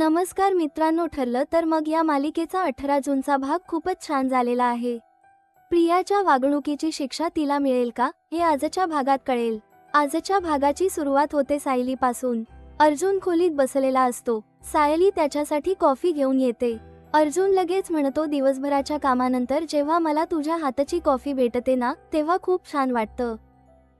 नमस्कार मित्रांनो ठरलं तर मग या मालिकेचा अठरा जूनचा भाग खूपच छान झालेला आहे. प्रियाच्या वागणुकीची शिक्षा तिला मिळेल का हे आजच्या भागात कळेल. आजच्या भागाची सुरुवात होते सायलीपासून. अर्जुन खोलीत बसलेला असतो. सायली त्याच्यासाठी कॉफी घेऊन येते. अर्जुन लगेच म्हणतो दिवसभराच्या कामानंतर जेव्हा मला तुझ्या हाताची कॉफी भेटते ना तेव्हा खूप छान वाटतं.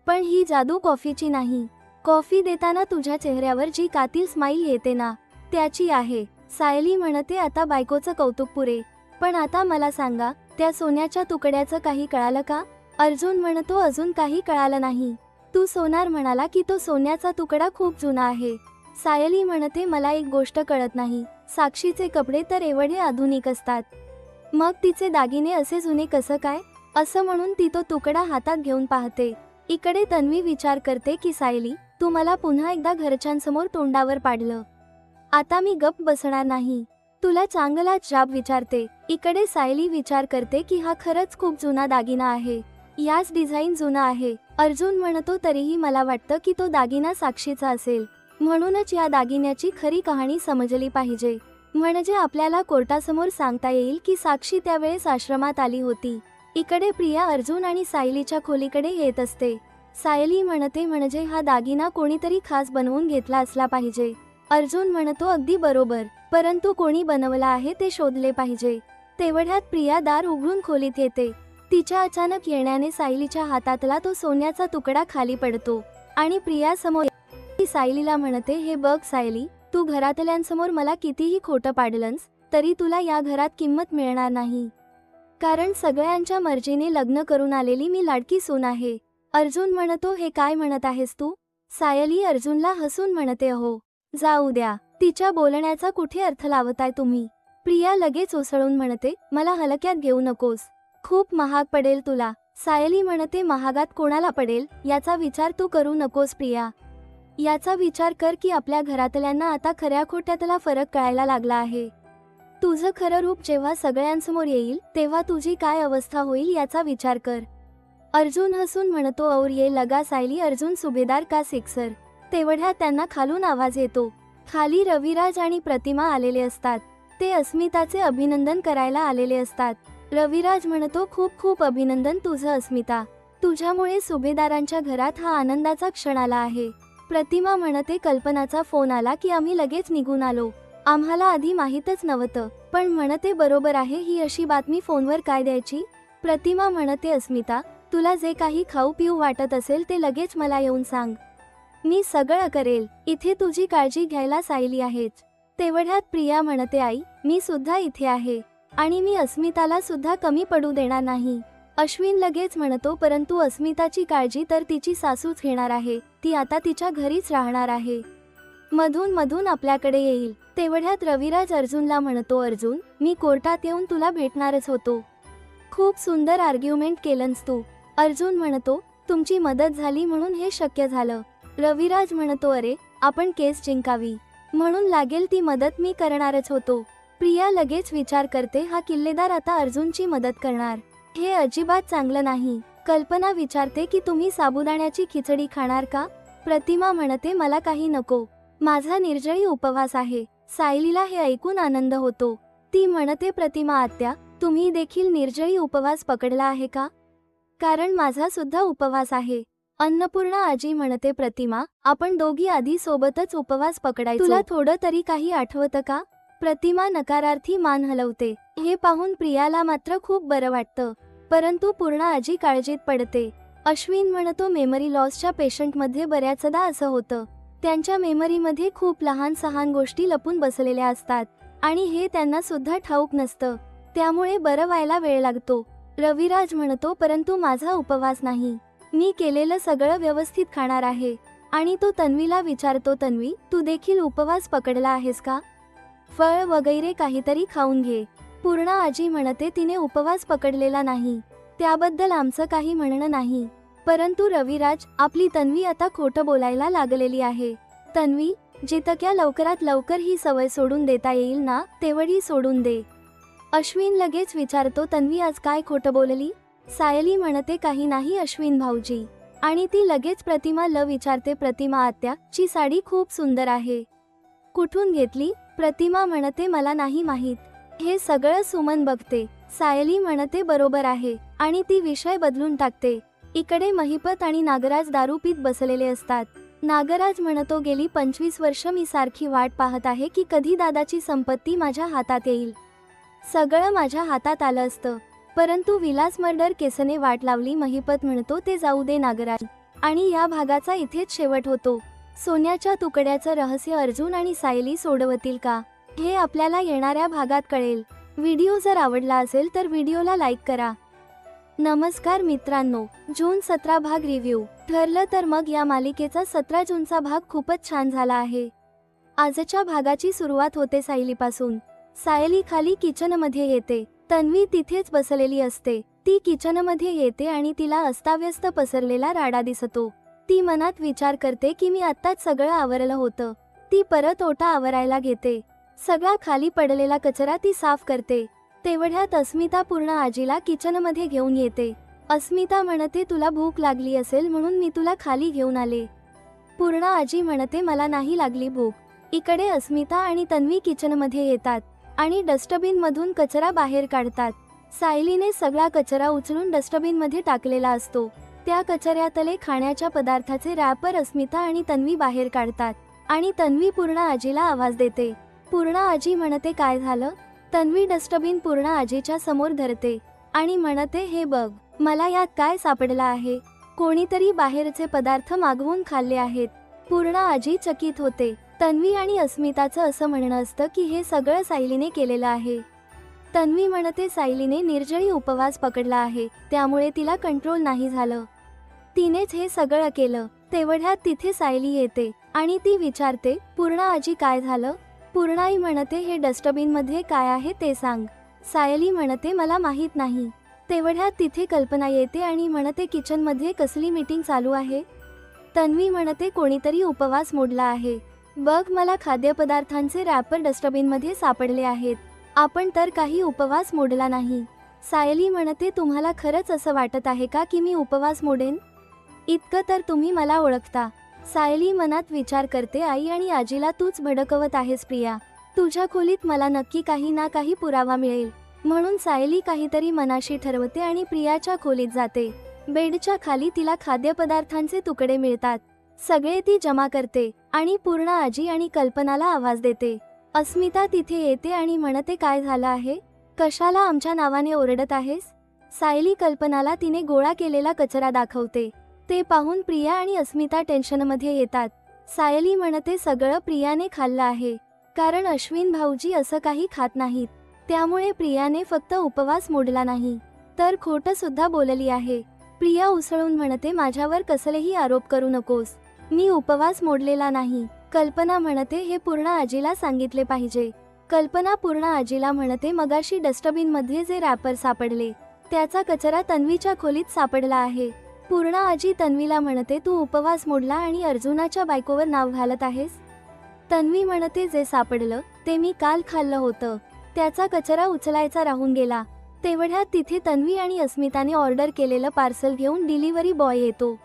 पण ही जादू कॉफीची नाही. कॉफी देताना तुझ्या चेहऱ्यावर जी कातील स्माईल येते ना त्याची आहे. सायली म्हणते आता बायकोचं कौतुक पुरे. पण आता मला सांगा त्या सोन्याच्या तुकड्याचं काही कळालं का? अर्जुन म्हणतो अजून काही कळालं नाही. तू सोनार म्हणाला की तो सोन्याचा तुकडा खूप जुना आहे. सायली म्हणते मला एक गोष्ट कळत नाही. साक्षीचे कपडे तर एवढे आधुनिक असतात. मग तिचे दागिने असे जुने कसं काय? असं म्हणून ती तो तुकडा हातात घेऊन पाहते. इकडे तन्वी विचार करते की सायली तू मला पुन्हा एकदा घरच्यांसमोर तोंडावर पाडलं. आता मी गप बसणार नाही. तुला चांगला जाब विचारते. इकडे सायली विचार करते की हा खरंच खूप जुना दागिना आहे. याच डिझाईन जुना आहे. अर्जुन म्हणतो तरीही मला वाटतं की तो दागिना साक्षीचा असेल. म्हणूनच या दागिन्याची खरी कहाणी समजली पाहिजे. म्हणजे आपल्याला कोर्टासमोर सांगता येईल की साक्षी त्यावेळेस आश्रमात आली होती. इकडे प्रिया अर्जुन आणि सायलीच्या खोलीकडे येत असते. सायली म्हणते म्हणजे हा दागिना कोणीतरी खास बनवून घेतला असला पाहिजे. अर्जुन म्हणतो अगदी बरोबर. परंतु कोणी बनवला आहे ते शोधले पाहिजे. तेवढ्यात प्रिया दार उघडून खोलीत येते. तिच्या अचानक येण्याने सायलीच्या हातातला तो सोन्याचा तुकडा खाली पडतो आणि प्रिया समोर ती सायलीला म्हणते हे बघ सायली तू घरातल्यांसमोर मला कितीही खोटं पाडलंस तरी तुला या घरात किंमत मिळणार नाही. कारण सगळ्यांच्या मर्जीने लग्न करून आलेली मी लाडकी सून आहे. अर्जुन म्हणतो हे काय म्हणत आहेस तू? सायली अर्जुनला हसून म्हणते अहो जाऊ द्या तिच्या बोलण्याचा कुठे अर्थ लावताय तुम्ही? प्रिया लगेच उसळून म्हणते मला हलक्यात घेऊ नकोस. खूप महाग पडेल तुला. सायली म्हणते महागात कोणाला पडेल? याचा विचार तू करू नकोस प्रिया. याचा विचार कर की आपल्या घरातल्यांना आता खऱ्या खोट्यातला फरक कळायला लागला आहे. तुझं खरं रूप जेव्हा सगळ्यांसमोर येईल तेव्हा तुझी काय अवस्था होईल याचा विचार कर. अर्जुन हसून म्हणतो और ये लगा सायली अर्जुन सुभेदार का सिक्सर? तेवढ्या त्यांना खालून आवाज येतो. खाली रविराज आणि प्रतिमा आलेले असतात. ते अस्मिताचे अभिनंदन करायला आलेले असतात. रविराज म्हणतो खूप खूप अभिनंदन तुझं अस्मिता. तुझ्यामुळे सुभेदारांच्या घरात हा आनंदाचा क्षण आला आहे. प्रतिमा म्हणते कल्पनाचा फोन आला की आम्ही लगेच निघून आलो. आम्हाला आधी माहीतच नव्हतं. पण म्हणते बरोबर आहे ही अशी बातमी फोनवर काय द्यायची? प्रतिमा म्हणते अस्मिता तुला जे काही खाऊ पिऊ वाटत असेल ते लगेच मला येऊन सांग. मी सगळं करेल इथे तुझी काळजी घ्यायला सायली आहेच. तेवढ्यात प्रिया म्हणते आई मी सुद्धा इथे आहे. आणि मी अस्मिताला सुद्धा कमी पडू देणार नाही. अश्विन लगेच म्हणतो परंतु अस्मिताची काळजी तर तिची सासूच घेणार आहे. ती आता तिच्या घरीच राहणार आहे. मधून मधून आपल्याकडे येईल. तेवढ्यात रविराज अर्जुनला म्हणतो अर्जुन मी कोर्टात येऊन तुला भेटणारच होतो. खूप सुंदर आर्ग्युमेंट केलंस तू. अर्जुन म्हणतो तुमची मदत झाली म्हणून हे शक्य झालं. रविराज म्हणतो अरे आपण केस जिंकावी. म्हणून लागेल ती मदत मी करणारच होतो. प्रिया लगेच विचार करते हा किल्लेदार आता अर्जुनची मदत करणार. हे अजिबात चांगलं नाही. कल्पना विचारते की तुम्ही साबुदाण्याची खिचडी खाणार का? प्रतिमा म्हणते मला काही नको. माझा निर्जळी उपवास आहे. सायलीला हे ऐकून आनंद होतो. ती म्हणते प्रतिमा आत्या तुम्ही देखील निर्जळी उपवास पकडला आहे का? कारण माझा सुद्धा उपवास आहे. अन्नपूर्णा आजी म्हणते प्रतिमा आपण दोघी आधी सोबतच उपवास पकडाय तुला थोडं तरी काही आठवतं का? प्रतिमा नकारार्थी मान हलवते. हे पाहून प्रियाला मात्र खूप बरं वाटतं. परंतु पूर्ण आजी काळजीत पडते. अश्विन म्हणतो मेमरी लॉसच्या पेशंटमध्ये बऱ्याचदा असं होतं. त्यांच्या मेमरीमध्ये खूप लहान सहान गोष्टी लपून बसलेल्या असतात आणि हे त्यांना सुद्धा ठाऊक नसतं. त्यामुळे बरं व्हायला वेळ लागतो. रविराज म्हणतो परंतु माझा उपवास नाही. मी केलेलं सगळं व्यवस्थित खाणार आहे. आणि तो तन्वीला विचारतो तन्वी तू देखील उपवास पकडला आहेस का? फळ वगैरे काहीतरी खाऊन घे. पूर्ण आजी म्हणते तिने उपवास पकडलेला नाही. त्याबद्दल आमचं काही म्हणणं नाही. परंतु रविराज आपली तन्वी आता खोटं बोलायला लागलेली आहे. तन्वी जितक्या लवकरात लवकर ही सवय सोडून देता येईल ना तेवढी सोडून दे. अश्विन लगेच विचारतो तन्वी आज काय खोटं बोलली? सायली म्हणते काही नाही अश्विन भाऊजी. आणि ती लगेच प्रतिमा ल विचारते प्रतिमा आत्या ची साडी खूप सुंदर आहे. कुठून घेतली? प्रतिमा म्हणते मला नाही माहीत. हे सगळं सुमन बघते. सायली म्हणते बरोबर आहे. आणि ती विषय बदलून टाकते. इकडे महिपत आणि नागराज दारू पीत बसलेले असतात. नागराज म्हणतो गेली पंचवीस वर्ष मी सारखी वाट पाहत आहे की कधी दादाची संपत्ती माझ्या हातात येईल. सगळं माझ्या हातात आलं असतं. परंतु विलास मर्डर केसने वाट लावली महिपत म्हणतो ते जाऊ दे नागराज. आणि या भागाचा इथेच शेवट होतो. सोन्याच्या तुकड्याचं रहस्य अर्जुन आणि सायली सोडवतील का? हे आपल्याला येणाऱ्या भागात कळेल. व्हिडिओ जर आवडला असेल तर व्हिडिओला लाईक करा. नमस्कार मित्रांनो जून सतरा भाग रिव्ह्यू. ठरलं तर मग या मालिकेचा सतरा जूनचा भाग खूपच छान झाला आहे. आजच्या भागाची सुरुवात होते सायलीपासून. सायली खाली किचनमध्ये येते. तन्वी तिथेच बसलेली असते. ती किचनमध्ये येते आणि तिला अस्ताव्यस्त पसरलेला राडा दिसतो. ती मनात विचार करते की मी आत्ताच सगळं आवरलं होतं. ती परत ओटा आवरायला घेते. सगळा खाली पडलेला कचरा ती साफ करते. तेवढ्यात अस्मिता पूर्ण आजीला किचनमध्ये घेऊन येते. अस्मिता म्हणते तुला भूक लागली असेल म्हणून मी तुला खाली घेऊन आले. पूर्ण आजी म्हणते मला नाही लागली भूक. इकडे अस्मिता आणि तन्वी किचनमध्ये येतात. आणि डस्टबिनमधून कचरा बाहेर काढतात. सायलीने सगळा कचरा उचलून डस्टबिनमध्ये टाकलेला असतो. त्या कचऱ्यातले खाण्याच्या पदार्थाचे रॅपर अस्मिता आणि तन्वी बाहेर काढतात. आणि तन्वी पूर्ण आजीला आवाज देते. पूर्ण आजी म्हणते काय झालं? तन्वी डस्टबिन पूर्ण आजीच्या समोर धरते. आणि म्हणते हे बघ मला यात काय सापडलं आहे? कोणीतरी बाहेरचे पदार्थ मागवून खाल्ले आहेत. पूर्ण आजी चकित होते. तन्वी आणि अस्मिताचं असं म्हणणं असतं की हे सगळं सायलीने केलेलं आहे. तन्वी म्हणते सायलीने निर्जळी उपवास पकडला आहे त्यामुळे तिला कंट्रोल नाही झालं. तिनेच हे सगळं केलं तेवढ्यात तिथे सायली येते आणि ती विचारते पूर्ण आजी काय झालं? पूर्णाई म्हणते हे डस्टबिनमध्ये काय आहे ते सांग. सायली म्हणते मला माहीत नाही. तेवढ्यात तिथे कल्पना येते आणि म्हणते किचनमध्ये कसली मीटिंग चालू आहे? तन्वी म्हणते कोणीतरी उपवास मोडला आहे. बघ मला खाद्यपदार्थांचे रॅपर डस्टबिनमध्ये सापडले आहेत. आपण तर काही उपवास मोडला नाही. सायली म्हणते तुम्हाला खरंच असं वाटत आहे का की मी उपवास मोडेन? इतकं तर तुम्ही मला ओळखता. सायली मनात विचार करते आई आणि आजीला तूच भडकवत आहेस प्रिया. तुझ्या खोलीत मला नक्की काही ना काही पुरावा मिळेल. म्हणून सायली काहीतरी मनाशी ठरवते आणि प्रियाच्या खोलीत जाते. बेडच्या खाली तिला खाद्यपदार्थांचे तुकडे मिळतात. सगळे ती जमा करते आणि पूर्ण आजी आणि कल्पनाला आवाज देते. अस्मिता तिथे येते आणि म्हणते काय झालं आहे? कशाला आमच्या नावाने ओरडत आहेस? सायली कल्पनाला तिने गोळा केलेला कचरा दाखवते. ते पाहून प्रिया आणि अस्मिता टेन्शनमध्ये येतात. सायली म्हणते सगळं प्रियाने खाल्लं आहे. कारण अश्विन भाऊजी असं काही खात नाहीत. त्यामुळे प्रियाने फक्त उपवास मोडला नाही. तर खोटं सुद्धा बोलली आहे. प्रिया उसळून म्हणते माझ्यावर कसलेही आरोप करू नकोस. मी उपवास मोडलेला नाही. कल्पना म्हणते हे पूर्ण आजीला सांगितले पाहिजे. कल्पना पूर्ण आजीला म्हणते मगाशी डस्टबिनमध्ये जे रॅपर सापडले त्याचा कचरा तन्वीच्या खोलीत सापडला आहे. पूर्ण आजी तन्वीला म्हणते तू उपवास मोडला आणि अर्जुनाच्या बायकोवर नाव घालत आहेस तन्वी म्हणते जे सापडलं ते मी काल खाल्लं होतं. त्याचा कचरा उचलायचा राहून गेला. तेवढ्यात तिथे तन्वी आणि अस्मिताने ऑर्डर केलेलं पार्सल घेऊन डिलिव्हरी बॉय येतो.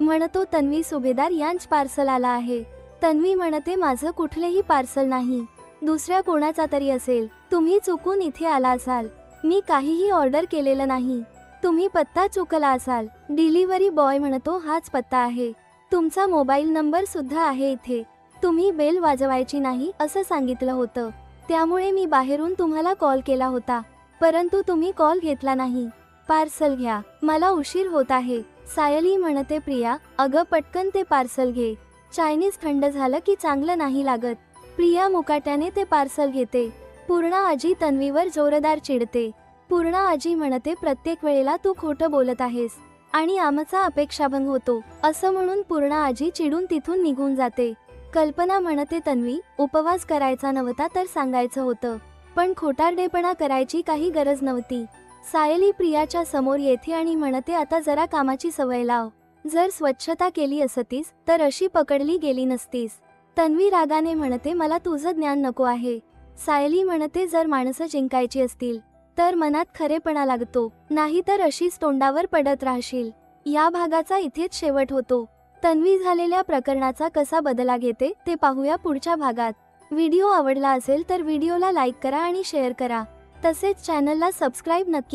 म्हणतो तन्वी सुभेदार यांच पार्सल आला आहे. तन्वी म्हणते माझं कुठलेही पार्सल नाही. दुसऱ्या कोणाचा तरी असेल. तुम्ही चुकून इथे आला असाल. मी काहीही ऑर्डर केलेलं नाही. तुम्ही पत्ता चुकला असाल. डिलिव्हरी बॉय म्हणतो हाच पत्ता आहे. तुमचा मोबाईल नंबर सुद्धा आहे इथे. तुम्ही बेल वाजवायची नाही असं सांगितलं होतं. त्यामुळे मी बाहेरून तुम्हाला कॉल केला होता. परंतु तुम्ही कॉल घेतला नाही. पार्सल घ्या. मला उशीर होत आहे. सायली म्हणते प्रिया अगं पटकन ते पार्सल घे. चायनीज थंड झालं की चांगलं नाही लागत. प्रिया मुकाट्याने ते पार्सल घेते. पूर्ण आजी तन्वीवर जोरदार चिडते. पूर्ण आजी म्हणते प्रत्येक वेळेला तू खोटं बोलत आहेस आणि आमचा अपेक्षाभंग होतो. असं म्हणून पूर्ण आजी चिडून तिथून निघून जाते. कल्पना म्हणते तन्वी उपवास करायचा नव्हता तर सांगायचं होतं. पण खोटारडेपणा करायची काही गरज नव्हती. सायली प्रियाच्या समोर येते आणि म्हणते आता जरा कामाची सवय लाव. जर स्वच्छता केली असतीस तर अशी पकडली गेली नसतीस. तन्वी रागाने म्हणते मला तुझं ज्ञान नको आहे. सायली म्हणते जर माणसं जिंकायची असतील तर मनात खरेपणा लागतो. नाही तर अशीच तोंडावर पडत राहशील. या भागाचा इथेच शेवट होतो. तन्वी झालेल्या प्रकरणाचा कसा बदला घेते ते पाहूया पुढच्या भागात. व्हिडिओ आवडला असेल तर व्हिडिओला लाईक करा आणि शेअर करा. तसेच चॅनलला सबस्क्राईब नक्की